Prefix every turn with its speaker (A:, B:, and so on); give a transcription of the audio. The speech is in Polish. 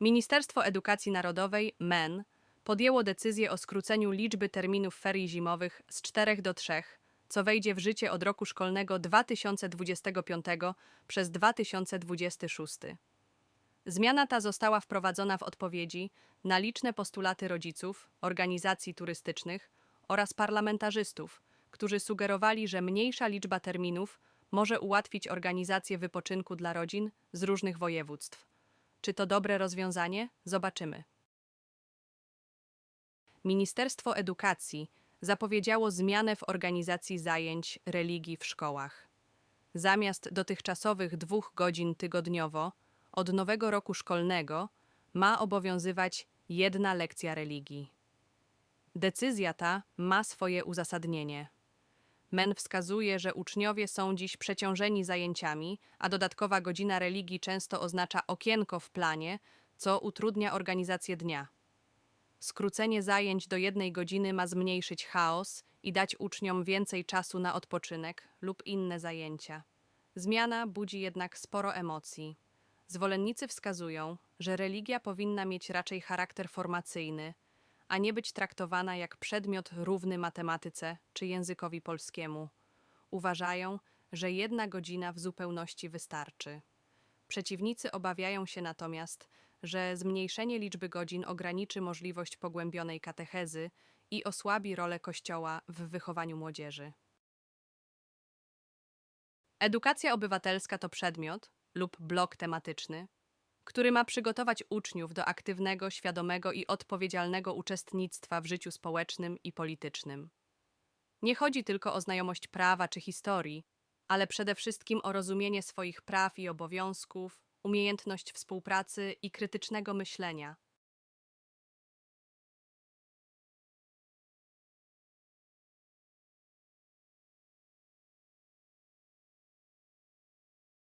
A: Ministerstwo Edukacji Narodowej, MEN, podjęło decyzję o skróceniu liczby terminów ferii zimowych z 4 do 3, co wejdzie w życie od roku szkolnego 2025 przez 2026. Zmiana ta została wprowadzona w odpowiedzi na liczne postulaty rodziców, organizacji turystycznych oraz parlamentarzystów, którzy sugerowali, że mniejsza liczba terminów może ułatwić organizację wypoczynku dla rodzin z różnych województw. Czy to dobre rozwiązanie? Zobaczymy. Ministerstwo Edukacji zapowiedziało zmianę w organizacji zajęć religii w szkołach. Zamiast dotychczasowych dwóch godzin tygodniowo, od nowego roku szkolnego ma obowiązywać jedna lekcja religii. Decyzja ta ma swoje uzasadnienie. MEN wskazuje, że uczniowie są dziś przeciążeni zajęciami, a dodatkowa godzina religii często oznacza okienko w planie, co utrudnia organizację dnia. Skrócenie zajęć do jednej godziny ma zmniejszyć chaos i dać uczniom więcej czasu na odpoczynek lub inne zajęcia. Zmiana budzi jednak sporo emocji. Zwolennicy wskazują, że religia powinna mieć raczej charakter formacyjny, a nie być traktowana jak przedmiot równy matematyce czy językowi polskiemu. Uważają, że jedna godzina w zupełności wystarczy. Przeciwnicy obawiają się natomiast, że zmniejszenie liczby godzin ograniczy możliwość pogłębionej katechezy i osłabi rolę Kościoła w wychowaniu młodzieży. Edukacja obywatelska to przedmiot lub blok tematyczny, który ma przygotować uczniów do aktywnego, świadomego i odpowiedzialnego uczestnictwa w życiu społecznym i politycznym. Nie chodzi tylko o znajomość prawa czy historii, ale przede wszystkim o rozumienie swoich praw i obowiązków, umiejętność współpracy i krytycznego myślenia.